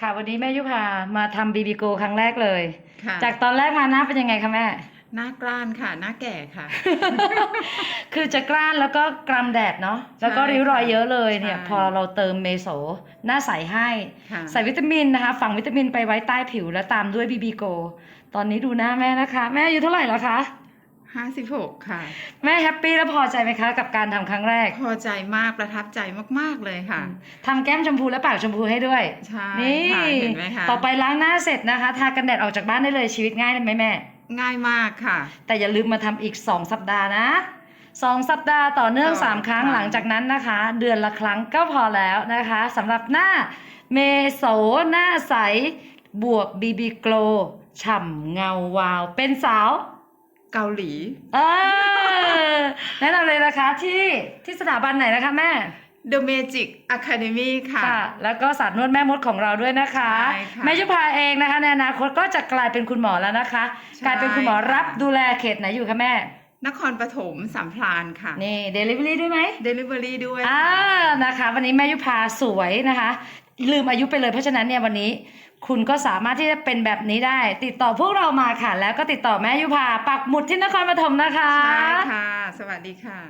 ค่ะวันนี้แม่ยุพามาทำบีบีโกครั้งแรกเลย ค่ะจากตอนแรกมาหน้าเป็นยังไงคะแม่ หน้ากล้านค่ะ หน้าแก่ค่ะ คือจะกล้านแล้วก็กรำแดดเนาะแล้วก็ใช่ริ้วรอยค่ะเยอะเลยเนี่ย ใช่ พอเราเติมเมโสหน้าใสให้ ค่ะใส่วิตามินนะคะ ฝังวิตามินไปไว้ใต้ผิวแล้วตามด้วยบีบีโก ตอนนี้ดูหน้าแม่นะคะ แม่อายุเท่าไหร่แล้วคะ ห้าสิบหกค่ะ แม่แฮปปี้แล้วพอใจไหมคะ กับการทำครั้งแรกพอใจมากประทับใจมาก ๆ เลยค่ะ ทำแก้มชมพูและปากชมพูให้ด้วย ใช่นี่ค่ะเห็นไหมคะต่อไปล้างหน้าเสร็จนะคะ ทากันแดดออกจากบ้านได้เลยชีวิตง่ายเลยไหมแม่ ง่ายมากค่ะ แต่อย่าลืมมาทำอีก 2 สัปดาห์นะ 2 สัปดาห์ต่อเนื่อง ต่อ3 ครั้งค่ะ หลังจากนั้นนะคะ เดือนละครั้งก็พอแล้วนะคะสำหรับหน้าเมโสหน้าใส บวกบีบีโกลฉ่ำเงาวาว เป็นสาว เกาหลี เออแนะนำเลยนะคะที่ที่สถาบันไหนนะคะแม่ The Magic Academy ค่ะ ค่ะ แล้วก็ศาสตร์นวดแม่มดของเราด้วยนะคะ ใช่ค่ะแม่ยุพาเองนะคะในอนาคตก็จะกลายเป็นคุณหมอแล้วนะคะ ใช่ กลายเป็นคุณหมอค่ะรับดูแลเขตไหนอยู่คะแม่ นครปฐมสามพรานค่ะ นี่เดลิเวอรี่ด้วยไหม Delivery ด้วยอ่าค่ะ นะคะ วันนี้แม่ยุพาสวยนะคะ ลืมอายุไปเลยเพราะฉะนั้นเนี่ยวันนี้คุณก็สามารถที่จะเป็นแบบนี้ได้ ติดต่อพวกเรามาค่ะ แล้วก็ติดต่อแม่ยุพาปักหมุดที่นครปฐมนะคะ ใช่ค่ะ สวัสดีค่ะ